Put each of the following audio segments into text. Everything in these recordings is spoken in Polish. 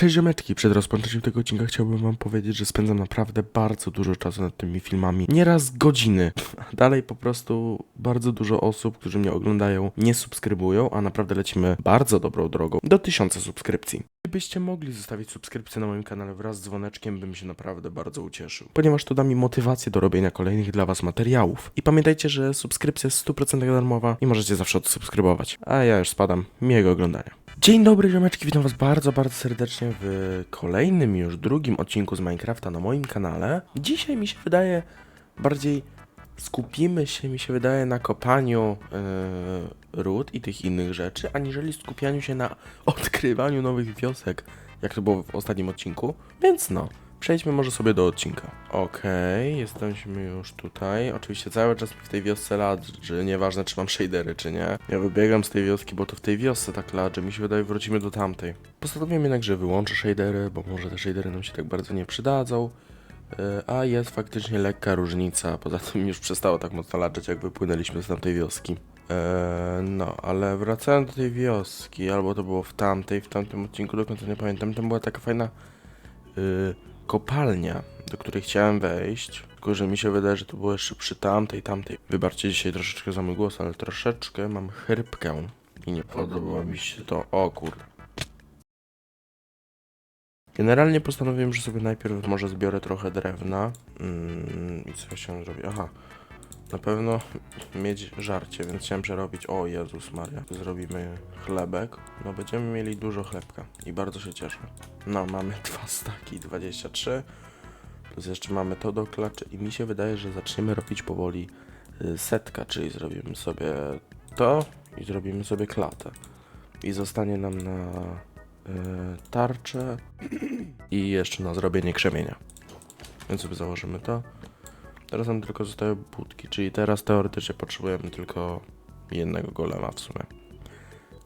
Cześć ziomeczki, przed rozpoczęciem tego odcinka chciałbym wam powiedzieć, że spędzam naprawdę bardzo dużo czasu nad tymi filmami. Nieraz godziny. Dalej po prostu bardzo dużo osób, którzy mnie oglądają, nie subskrybują, a naprawdę lecimy bardzo dobrą drogą do tysiąca subskrypcji. Gdybyście mogli zostawić subskrypcję na moim kanale wraz z dzwoneczkiem, bym się naprawdę bardzo ucieszył. Ponieważ to da mi motywację do robienia kolejnych dla was materiałów. I pamiętajcie, że subskrypcja jest 100% darmowa i możecie zawsze odsubskrybować. A ja już spadam. Miłego oglądania. Dzień dobry ziomeczki, witam was bardzo, bardzo serdecznie w kolejnym już drugim odcinku z Minecrafta na moim kanale. Dzisiaj mi się wydaje bardziej skupimy się, mi się wydaje, na kopaniu yy, ród i tych innych rzeczy, aniżeli skupianiu się na odkrywaniu nowych wiosek, jak to było w ostatnim odcinku. Więc no, przejdźmy może sobie do odcinka. Okej, jesteśmy już tutaj. Oczywiście cały czas w tej wiosce ladży, nieważne czy mam shadery czy nie. Ja wybiegam z tej wioski, bo to w tej wiosce tak ladży, mi się wydaje wrócimy do tamtej. Postanowiłem jednak, że wyłączę shadery, bo może te shadery nam się tak bardzo nie przydadzą. Yy, A jest faktycznie lekka różnica, poza tym już przestało tak mocno ladżeć, jak wypłynęliśmy z tamtej wioski. Eee, no, ale wracając do tej wioski, albo to było w tamtej, w tamtym odcinku, do końca nie pamiętam, tam była taka fajna yy, kopalnia, do której chciałem wejść, tylko że mi się wydaje, że to było jeszcze przy tamtej, tamtej. Wybaczcie dzisiaj troszeczkę za mój głos, ale troszeczkę mam chrypkę i nie podoba mi się to. O kurde. Generalnie postanowiłem, że sobie najpierw może zbiorę trochę drewna. Mm, I co chciałem zrobić? Aha. Na pewno mieć żarcie, więc chciałem przerobić. O Jezus Maria. Zrobimy chlebek. No będziemy mieli dużo chlebka i bardzo się cieszę. No, mamy dwa staki, 23. Plus jeszcze mamy to do klaczy i mi się wydaje, że zaczniemy robić powoli y, setka, czyli zrobimy sobie to i zrobimy sobie klatę. I zostanie nam na y, tarczę i jeszcze na zrobienie krzemienia. Więc sobie założymy to. Teraz nam tylko zostają budki, czyli teraz teoretycznie potrzebujemy tylko jednego golema w sumie.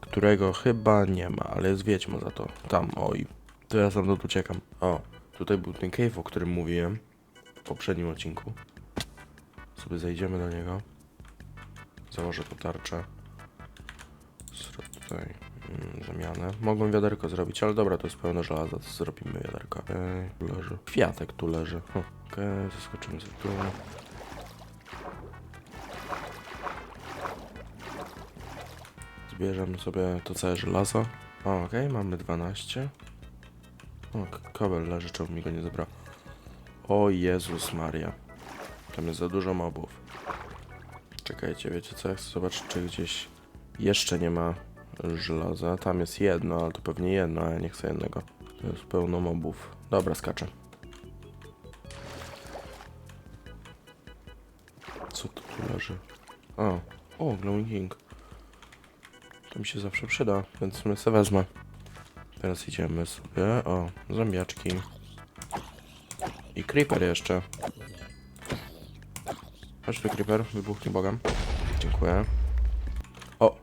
Którego chyba nie ma, ale jest wiedźma za to. Tam, oj. To ja sam tu uciekam. O, tutaj był ten cave, o którym mówiłem w poprzednim odcinku. Sobie zejdziemy do niego. Założę tu tarczę. Zrobię tutaj mm, zamianę. Mogłem wiaderko zrobić, ale dobra, to jest pełno żelaza, to zrobimy wiaderko. Okej, tu leży. Kwiatek tu leży. Hm, Okej, zaskoczymy sobie tu. Zbierzemy sobie to całe żelazo. O, okej, mamy 12. O, k- kobel leży, czemu mi go nie zabrał? O Jezus Maria. Tam jest za dużo mobów. Czekajcie, wiecie co? Chcę zobaczyć, czy gdzieś jeszcze nie ma żelaza. Tam jest jedno, ale to pewnie jedno, a ja nie chcę jednego. To jest pełno mobów. Dobra, skaczę. Leży? O, o, Glowing King. To mi się zawsze przyda, więc my sobie wezmę. Teraz idziemy sobie. O, zombiaczki. I creeper jeszcze. Chodź tu, creeper, wybuchnij bogam. Dziękuję. O,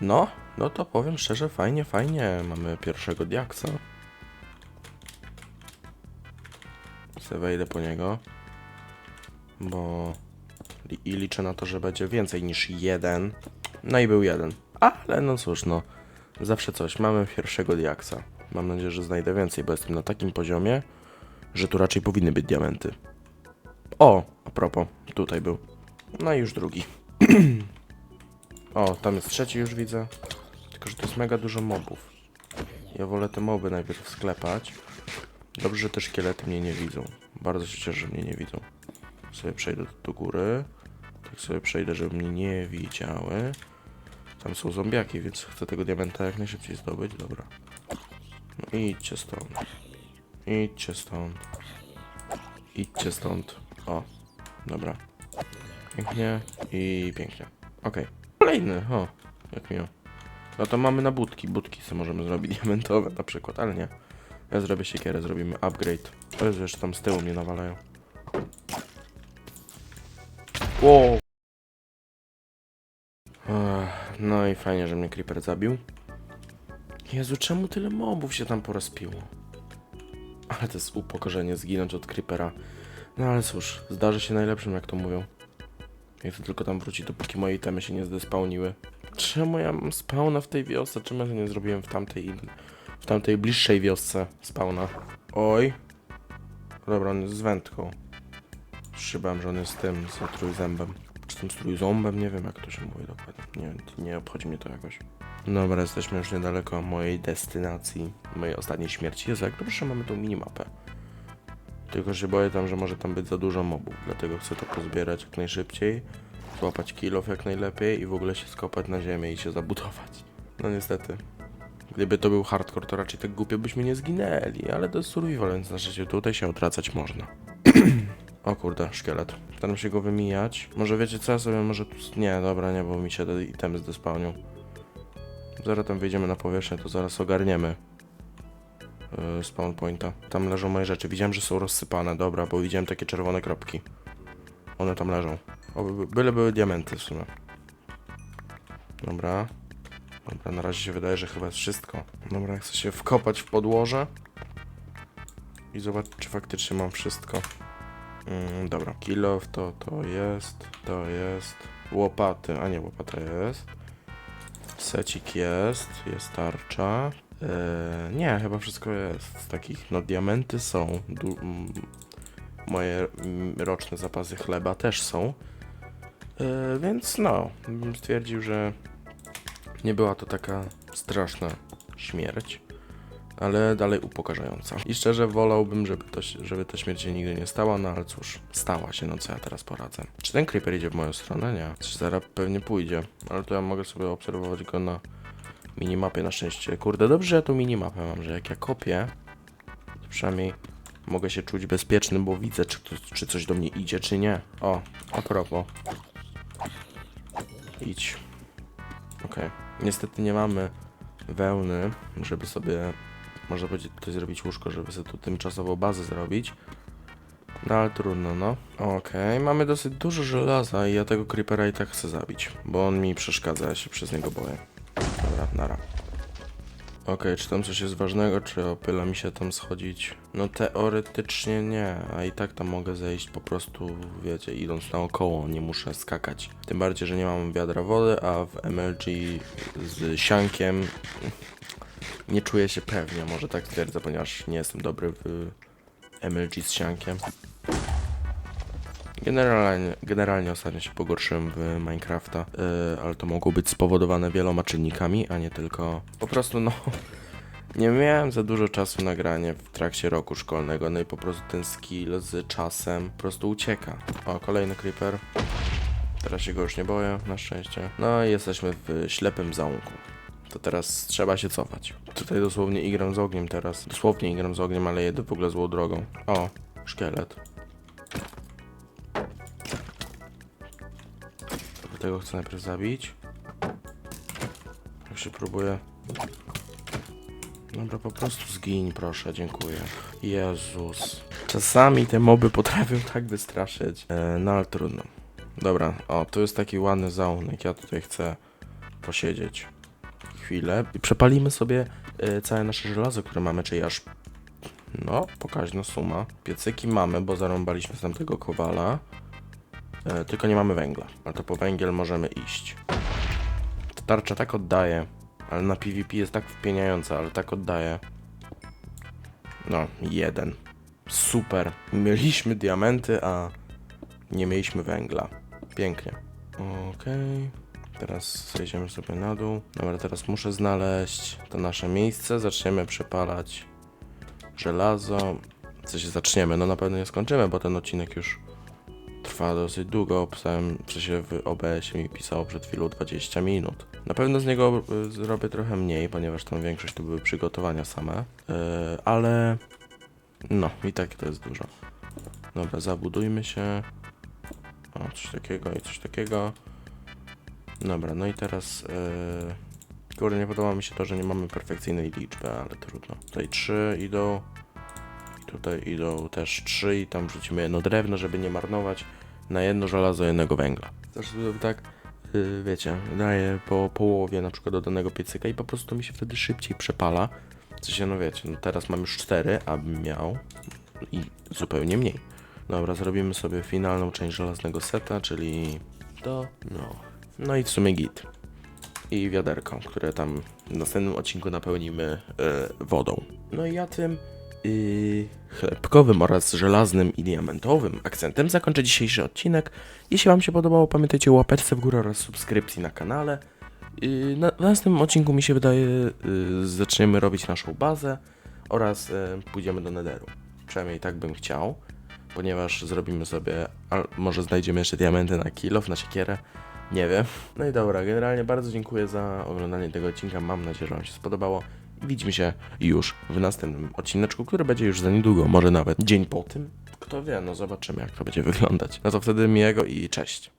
no, no to powiem szczerze, fajnie, fajnie. Mamy pierwszego diaksa. Se wejdę po niego. Bo... I liczę na to, że będzie więcej niż jeden. No i był jeden. Ale no cóż, no. Zawsze coś. Mamy pierwszego diaksa. Mam nadzieję, że znajdę więcej, bo jestem na takim poziomie, że tu raczej powinny być diamenty. O, a propos, tutaj był. No i już drugi. o, tam jest trzeci już widzę. Tylko, że to jest mega dużo mobów. Ja wolę te moby najpierw sklepać. Dobrze, że te szkielety mnie nie widzą. Bardzo się cieszę, że mnie nie widzą. Sobie przejdę do góry. Tak sobie przejdę, żeby mnie nie widziały. Tam są zombiaki, więc chcę tego diamenta jak najszybciej zdobyć. Dobra. No idźcie stąd. Idźcie stąd. Idźcie stąd. O, dobra. Pięknie i pięknie. Okej. Kolejny, o, jak miło. No to mamy na budki. Budki sobie możemy zrobić diamentowe na przykład, ale nie. Ja zrobię siekierę, zrobimy upgrade. Jezu, jeszcze tam z tyłu mnie nawalają. Wow. No i fajnie, że mnie creeper zabił. Jezu, czemu tyle mobów się tam porozpiło? Ale to jest upokorzenie zginąć od creepera. No ale cóż, zdarzy się najlepszym, jak to mówią. Jak to tylko tam wróci, dopóki moje itemy się nie zdespawniły. Czemu ja mam spawna w tej wiosce? Czemu ja to nie zrobiłem w tamtej. W tamtej bliższej wiosce spawna. Oj. Dobra, on jest z wędką. Się bałem, że on jest tym, z trójzębem. Czy tym trójząbem? Nie wiem jak to się mówi dokładnie. Nie, nie obchodzi mnie to jakoś. Dobra, jesteśmy już niedaleko mojej destynacji, mojej ostatniej śmierci. Jezu, jak dobrze, mamy tą minimapę. Tylko się boję tam, że może tam być za dużo mobów, dlatego chcę to pozbierać jak najszybciej, złapać kilof jak najlepiej i w ogóle się skopać na ziemię i się zabudować. No niestety. Gdyby to był hardcore, to raczej tak głupio byśmy nie zginęli, ale to jest survival, więc na szczęście tutaj się odracać można. o kurde, szkielet. Staram się go wymijać. Może wiecie co, ja sobie może tu... Nie, dobra, nie, bo mi się te itemy zdespawnią. Zaraz tam wyjdziemy na powierzchnię, to zaraz ogarniemy yy, spawn pointa. Tam leżą moje rzeczy. Widziałem, że są rozsypane, dobra, bo widziałem takie czerwone kropki. One tam leżą. Byle były diamenty w sumie. Dobra. Dobra, na razie się wydaje, że chyba jest wszystko. Dobra, chcę się wkopać w podłoże. I zobaczyć, czy faktycznie mam wszystko. Mm, dobra. Kilof to, to jest, to jest. Łopaty, a nie, łopata jest. Secik jest, jest tarcza. Eee, nie, chyba wszystko jest. Z takich, no diamenty są. Du- moje roczne zapasy chleba też są. Eee, więc no, bym stwierdził, że nie była to taka straszna śmierć, ale dalej upokarzająca. I szczerze wolałbym, żeby, to, żeby ta śmierć się nigdy nie stała, no ale cóż, stała się, no co ja teraz poradzę. Czy ten creeper idzie w moją stronę? Nie. Czy zaraz pewnie pójdzie, ale to ja mogę sobie obserwować go na minimapie na szczęście. Kurde, dobrze, że ja tu minimapę mam, że jak ja kopię, to przynajmniej mogę się czuć bezpieczny, bo widzę, czy, czy coś do mnie idzie, czy nie. O, a propos. Idź. Okej. Niestety nie mamy wełny, żeby sobie, można powiedzieć, tutaj zrobić łóżko, żeby sobie tu tymczasowo bazę zrobić. No ale trudno, no. Okej, mamy dosyć dużo żelaza i ja tego creepera i tak chcę zabić, bo on mi przeszkadza, ja się przez niego boję. Dobra, nara. Okej, czy tam coś jest ważnego, czy opyla mi się tam schodzić? No teoretycznie nie, a i tak tam mogę zejść po prostu, wiecie, idąc naokoło, nie muszę skakać. Tym bardziej, że nie mam wiadra wody, a w MLG z siankiem nie czuję się pewnie, może tak twierdzę, ponieważ nie jestem dobry w MLG z siankiem. Generalnie, generalnie ostatnio się pogorszyłem w Minecrafta, yy, ale to mogło być spowodowane wieloma czynnikami, a nie tylko po prostu no nie miałem za dużo czasu na granie w trakcie roku szkolnego, no i po prostu ten skill z czasem po prostu ucieka. O, kolejny creeper. Teraz się go już nie boję, na szczęście. No i jesteśmy w ślepym załąku. To teraz trzeba się cofać. Tutaj dosłownie igram z ogniem teraz. Dosłownie igram z ogniem, ale jedę w ogóle złą drogą. O, szkielet. Tego chcę najpierw zabić. Jak się próbuję. Dobra, po prostu zgiń, proszę, dziękuję. Jezus. Czasami te moby potrafią tak wystraszyć. E, no ale trudno. Dobra, o, tu jest taki ładny zaułek. Ja tutaj chcę posiedzieć chwilę i przepalimy sobie e, całe nasze żelazo, które mamy, czyli aż no, pokaźna suma. Piecyki mamy, bo zarąbaliśmy z tamtego kowala. E, tylko nie mamy węgla. Ale to po węgiel możemy iść. Ta tarcza tak oddaje, ale na PvP jest tak wpieniająca, ale tak oddaje. No, jeden. Super. Mieliśmy diamenty, a nie mieliśmy węgla. Pięknie. Okej. Teraz zejdziemy sobie na dół. Dobra, teraz muszę znaleźć to nasze miejsce. Zaczniemy przepalać żelazo. Co się zaczniemy? No na pewno nie skończymy, bo ten odcinek już trwa dosyć długo. Pisałem, w sensie w OBS mi pisało przed chwilą 20 minut. Na pewno z niego y, zrobię trochę mniej, ponieważ tam większość to były przygotowania same. Yy, ale no i tak to jest dużo. Dobra, zabudujmy się. O, coś takiego i coś takiego. Dobra, no i teraz. Yy... Nie podoba mi się to, że nie mamy perfekcyjnej liczby, ale trudno. Tutaj trzy idą. I tutaj idą też trzy i tam wrzucimy jedno drewno, żeby nie marnować na jedno żelazo, jednego węgla. Też sobie tak, yy, wiecie, daję po połowie na przykład do danego piecyka i po prostu mi się wtedy szybciej przepala. W sensie, no wiecie, no teraz mam już cztery, abym miał i zupełnie mniej. Dobra, zrobimy sobie finalną część żelaznego seta, czyli to, no. No i w sumie git. i wiaderko, które tam w następnym odcinku napełnimy e, wodą. No i ja tym yy, chlebkowym oraz żelaznym i diamentowym akcentem zakończę dzisiejszy odcinek. Jeśli Wam się podobało, pamiętajcie o łapeczce w górę oraz subskrypcji na kanale. Yy, na, w następnym odcinku mi się wydaje, yy, zaczniemy robić naszą bazę oraz yy, pójdziemy do Netheru. Przynajmniej tak bym chciał, ponieważ zrobimy sobie, może znajdziemy jeszcze diamenty na kilof, na siekierę. Nie wiem. No i dobra, generalnie bardzo dziękuję za oglądanie tego odcinka. Mam nadzieję, że Wam się spodobało. Widzimy się już w następnym odcineczku, który będzie już za niedługo, może nawet dzień po tym. Kto wie, no zobaczymy jak to będzie wyglądać. No to wtedy miłego i cześć.